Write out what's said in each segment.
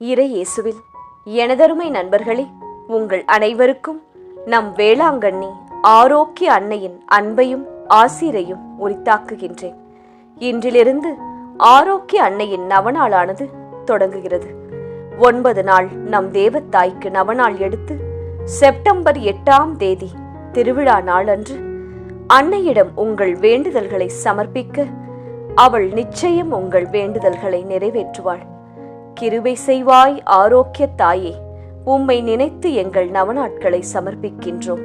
இறையேசுவில் எனதருமை நண்பர்களே உங்கள் அனைவருக்கும் நம் வேளாங்கண்ணி ஆரோக்கிய அன்னையின் அன்பையும் ஆசிரையும் உரித்தாக்குகின்றேன். இன்றிலிருந்து ஆரோக்கிய அன்னையின் நவநாளானது தொடங்குகிறது. ஒன்பது நாள் நம் தேவத்தாய்க்கு நவநாள் எடுத்து செப்டம்பர் எட்டாம் தேதி திருவிழா நாளன்று அன்னையிடம் உங்கள் வேண்டுதல்களை சமர்ப்பிக்க அவள் நிச்சயம் உங்கள் வேண்டுதல்களை நிறைவேற்றுவாள். கிருபை செய்வாய் ஆரோக்கிய தாயே. உம்மை நினைத்து எங்கள் நவநாட்களை சமர்ப்பிக்கின்றோம்.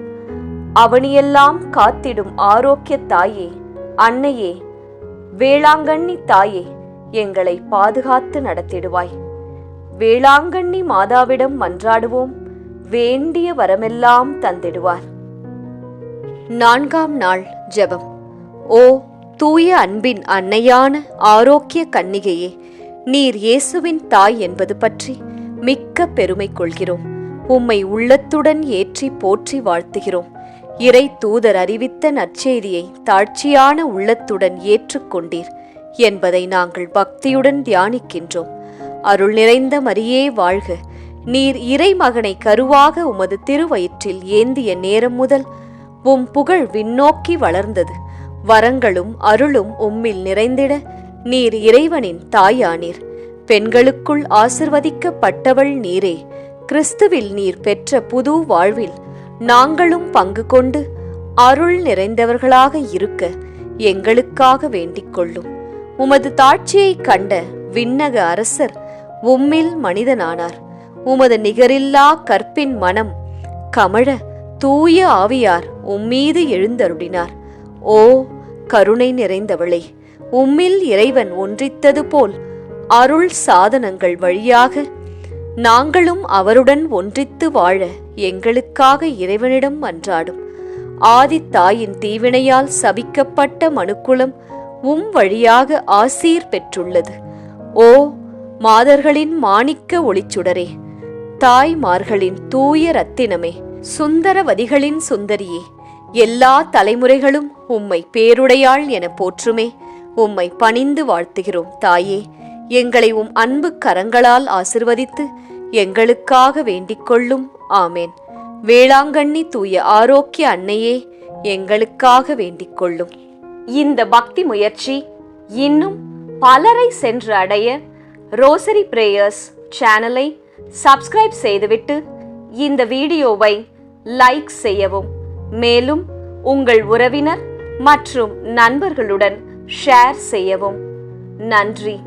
அவனியெல்லாம் காத்திடும் ஆரோக்கிய தாயே. அன்னையே வேளாங்கண்ணி தாயே எங்களை பாதுகாத்து நடத்திடுவாய். வேளாங்கண்ணி மாதாவிடம் மன்றாடுவோம். வேண்டிய வரமெல்லாம் தந்திடுவார். நான்காம் நாள் ஜெபம். ஓ தூய அன்பின் அன்னையான ஆரோக்கிய கன்னிகையே நீர் இயேசுவின் தாய் என்பது பற்றி மிக்க பெருமை கொள்கிறோம். உம்மை உள்ளத்துடன் ஏற்றி போற்றி வாழ்த்துகிறோம். இறை தூதர் அறிவித்த நற்செய்தியை தாழ்ச்சியான உள்ளத்துடன் ஏற்றுக்கொண்டீர் என்பதை நாங்கள் பக்தியுடன் தியானிக்கின்றோம். அருள் நிறைந்த மரியே வாழ்க. நீர் இறைமகனை கருவாக உமது திருவயிற்றில் ஏந்திய நேரம் முதல் உம் புகழ் விண்ணோக்கி வளர்ந்தது. வரங்களும் அருளும் உம்மில் நிறைந்திட நீர் இறைவனின் தாயானீர். பெண்களுக்குள் ஆசிர்வதிக்கப்பட்டவள் நீரே. கிறிஸ்துவில் நீர் பெற்ற புது வாழ்வில் நாங்களும் பங்கு கொண்டு அருள் நிறைந்தவர்களாக இருக்க எங்களுக்காக வேண்டிக் கொள்ளும். உமது தாட்சியைக் கண்ட விண்ணக அரசர் உம்மில் மனிதனானார். உமது நிகரில்லா கற்பின் மனம் கமழ தூய ஆவியார் உம்மீது எழுந்தருளினார். ஓ கருணை நிறைந்தவளே உம்மில் இறைவன் ஒன்றித்தது போல் அருள் சாதனங்கள் வழியாக நாங்களும் அவருடன் ஒன்றித்து வாழ எங்களுக்காக இறைவனிடம் அன்றாடும். ஆதித்தாயின் தீவினையால் சபிக்கப்பட்ட மனுக்குலம் உம் வழியாக ஆசீர் பெற்றுள்ளது. ஓ மாதர்களின் மாணிக்க ஒளிச்சுடரே தாய்மார்களின் தூய ரத்தினமே சுந்தரவதிகளின் சுந்தரியே எல்லா தலைமுறைகளும் உம்மை பேருடையாள் என போற்றுமே. உம்மை பணிந்து வாழ்த்துகிறோம் தாயே. எங்களை உம் அன்பு கரங்களால் ஆசிர்வதித்து எங்களுக்காக வேண்டிக் கொள்ளும். ஆமேன். வேளாங்கண்ணி தூய ஆரோக்கிய அன்னையே எங்களுக்காக வேண்டிக் கொள்ளும். இந்த பக்தி முயற்சி இன்னும் பலரை சென்று அடைய ரோசரி பிரேயர்ஸ் சேனலை சப்ஸ்கிரைப் செய்துவிட்டு இந்த வீடியோவை லைக் செய்யவும். மேலும் உங்கள் உறவினர் மற்றும் நண்பர்களுடன் ஷேர் செய்யவும். நன்றி.